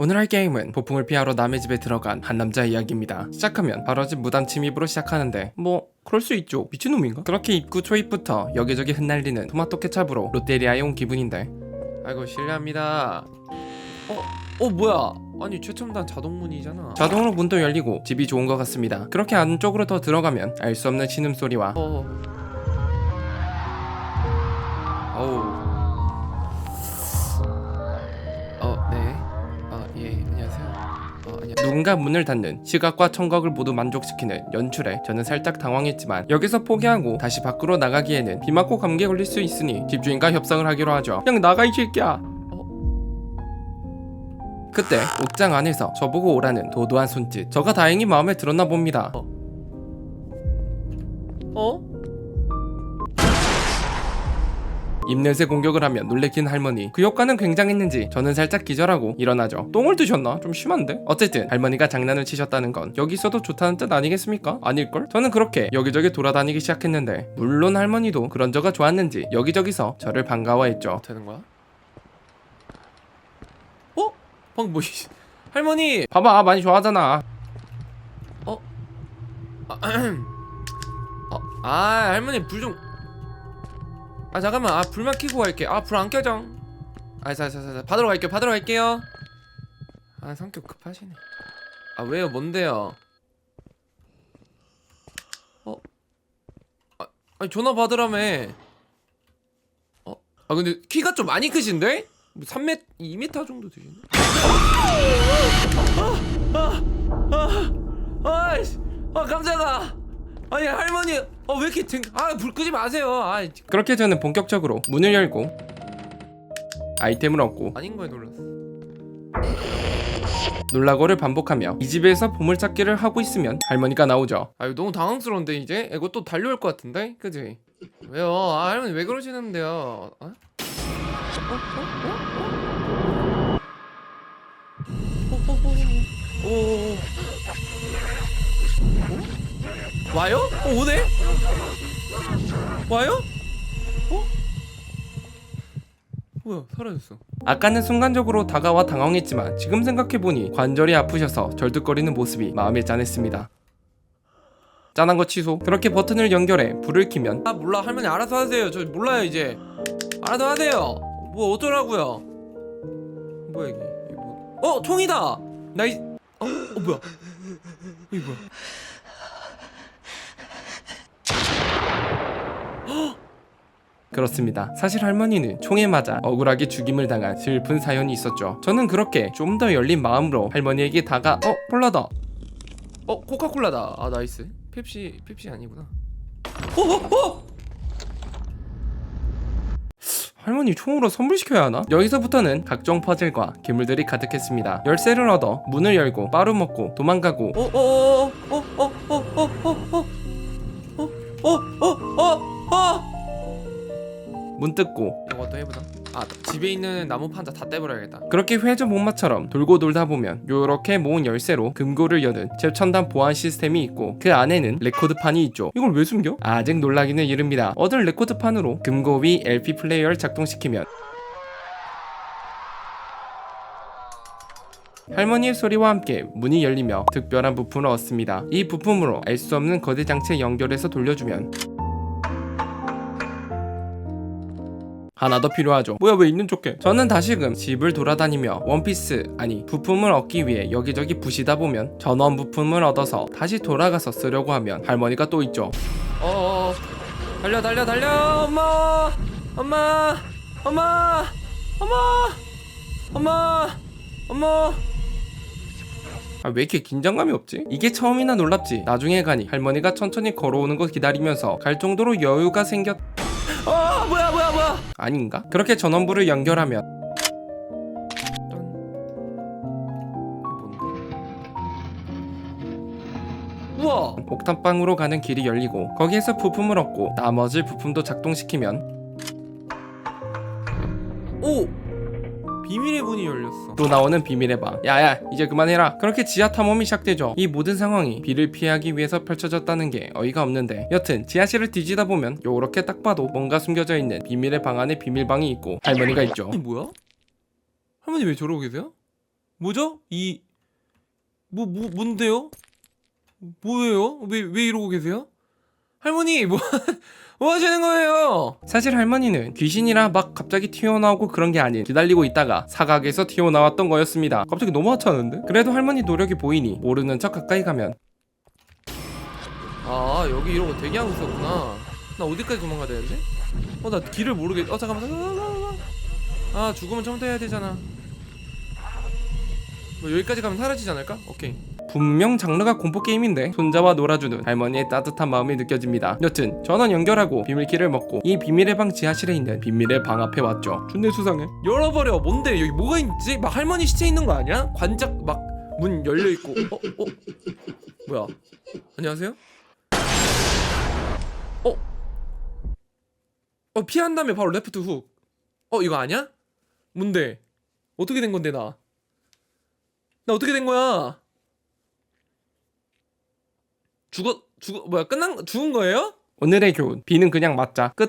오늘 할 게임은 폭풍을 피하러 남의 집에 들어간 한 남자 이야기입니다. 시작하면 바로 집 무단 침입으로 시작하는데 뭐 그럴 수 있죠. 미친놈인가? 그렇게 입구 초입부터 여기저기 흩날리는 토마토 케찹으로 롯데리아에 온 기분인데 아이고 실례합니다. 어? 어 뭐야? 아니 최첨단 자동문이잖아. 자동으로 문도 열리고 집이 좋은 것 같습니다. 그렇게 안쪽으로 더 들어가면 알 수 없는 신음소리와 어... 누군가 문을 닫는 시각과 청각을 모두 만족시키는 연출에 저는 살짝 당황했지만 여기서 포기하고 다시 밖으로 나가기에는 비 맞고 감기에 걸릴 수 있으니 집주인과 협상을 하기로 하죠. 그냥 나가 이 새끼야. 어? 그때 옥장 안에서 저보고 오라는 도도한 손짓. 저가 다행히 마음에 들었나 봅니다. 어? 어? 입냄새 공격을 하면 놀래킨 할머니 그 효과는 굉장했는지 저는 살짝 기절하고 일어나죠 똥을 드셨나? 좀 심한데? 어쨌든 할머니가 장난을 치셨다는 건 여기서도 좋다는 뜻 아니겠습니까? 아닐걸? 저는 그렇게 여기저기 돌아다니기 시작했는데 물론 할머니도 그런 저가 좋았는지 여기저기서 저를 반가워했죠 되는 거야? 어? 방금 뭐 할머니 봐봐 많이 좋아하잖아 어? 아, 어, 아 할머니 불좀 아 잠깐만. 아 불만 켜고 갈게. 아 불 안 켜져. 아자자자 받으러 갈게요. 받으러 갈게요. 아 성격 급하시네. 아 왜요? 뭔데요? 어? 아, 아니 전화 받으라며. 어? 아 근데 키가 좀 많이 크신데? 3m 2m 정도 되시네 아아아아! 아이씨. 아 깜짝아 아니 할머니 어왜 이렇게 등... 아불 끄지 마세요 아 그렇게 저는 본격적으로 문을 열고 아이템을 얻고 아닌 거에 놀랐어 놀라고를 반복하며 이 집에서 보물찾기를 하고 있으면 할머니가 나오죠 아유 너무 당황스러운데 이제 이거 또 달려올 것 같은데 그지 왜요 아 할머니 왜 그러시는데요 어? 어? 어? 어? 어? 어? 어? 어? 어? 와요? 어 오네? 와요? 어? 뭐야 사라졌어. 아까는 순간적으로 다가와 당황했지만 지금 생각해보니 관절이 아프셔서 절뚝거리는 모습이 마음에 짠했습니다. 짠한 거 취소. 그렇게 버튼을 연결해 불을 켜면 아 몰라. 할머니 알아서 하세요. 저 몰라요 이제. 알아서 하세요. 뭐 어쩌라고요? 뭐야 이게? 뭐... 어 총이다! 나이 어? 어 뭐야? 이게 뭐야 그렇습니다. 사실 할머니는 총에 맞아 억울하게 죽임을 당한 슬픈 사연이 있었죠. 저는 그렇게 좀 더 열린 마음으로 할머니에게 다가 어 콜라다. 어 코카콜라다. 아 나이스. 펩시 펩시 아니구나. 어 어, 어! 할머니 총으로 선물 시켜야 하나? 여기서부터는 각종 퍼즐과 괴물들이 가득했습니다. 열쇠를 얻어 문을 열고 빠루 먹고 도망가고 어어어어어어어어어어어어어 문 뜯고. 이것도 해보자. 아 집에 있는 나무 판자 다 떼버려야겠다. 그렇게 회전 목마처럼 돌고 돌다 보면 요렇게 모은 열쇠로 금고를 여는 최첨단 보안 시스템이 있고 그 안에는 레코드판이 있죠. 이걸 왜 숨겨? 아직 놀라기는 이릅니다. 얻은 레코드판으로 금고 위 LP 플레이어를 작동시키면 할머니의 소리와 함께 문이 열리며 특별한 부품을 얻습니다. 이 부품으로 알 수 없는 거대 장치에 연결해서 돌려주면 하나 더 필요하죠. 뭐야 왜 있는 척해? 저는 다시금 집을 돌아다니며 원피스 아니 부품을 얻기 위해 여기저기 부시다 보면 전원 부품을 얻어서 다시 돌아가서 쓰려고 하면 할머니가 또 있죠. 어 달려 달려 달려 엄마 엄마 엄마 엄마 엄마 엄마 아, 왜 이렇게 긴장감이 없지? 이게 처음이나 놀랍지. 나중에 가니 할머니가 천천히 걸어오는 거 기다리면서 갈 정도로 여유가 생겼. 뭐야 뭐야 아닌가? 그렇게 전원부를 연결하면? 우와 옥탑방으로 가는 길이 열리고 거기에서 부품을 얻고 나머지 부품도 작동시키면 비밀의 문이 열렸어. 또 나오는 비밀의 방. 야야, 이제 그만해라. 그렇게 지하 탐험이 시작되죠. 이 모든 상황이 비를 피하기 위해서 펼쳐졌다는 게 어이가 없는데. 여튼 지하실을 뒤지다 보면 요렇게 딱 봐도 뭔가 숨겨져 있는 비밀의 방 안에 비밀방이 있고 할머니가 있죠. 이 뭐야? 할머니 왜 저러고 계세요? 뭐죠? 이 뭐 뭐 뭔데요? 뭐예요? 왜 왜 이러고 계세요? 할머니 뭐, 뭐 하시는 거예요? 사실 할머니는 귀신이라 막 갑자기 튀어나오고 그런 게 아닌 기다리고 있다가 사각에서 튀어나왔던 거였습니다. 갑자기 너무 하찮은데? 그래도 할머니 노력이 보이니 모르는 척 가까이 가면 아 여기 이러고 대기하고 있었구나 나 어디까지 도망가야 되는데? 어 나 길을 모르겠.. 어 잠깐만 잠깐만. 아 죽으면 처음부터 해야 되잖아 뭐 여기까지 가면 사라지지 않을까? 오케이 분명 장르가 공포 게임인데 손자와 놀아주는 할머니의 따뜻한 마음이 느껴집니다. 여튼 전원 연결하고 비밀키를 먹고 이 비밀의 방 지하실에 있는 비밀의 방 앞에 왔죠. 준내 수상해. 열어버려 뭔데 여기 뭐가 있지? 막 할머니 시체 있는 거 아니야? 관짝 막 문 열려 있고 어? 어? 뭐야 안녕하세요? 어? 어 피한 다음에 바로 레프트 훅 어 이거 아니야? 뭔데? 어떻게 된 건데 나? 나 어떻게 된 거야? 죽어 죽어 뭐야 끝난 거- 죽은 거예요? 오늘의 교훈. 비는 그냥 맞자. 끝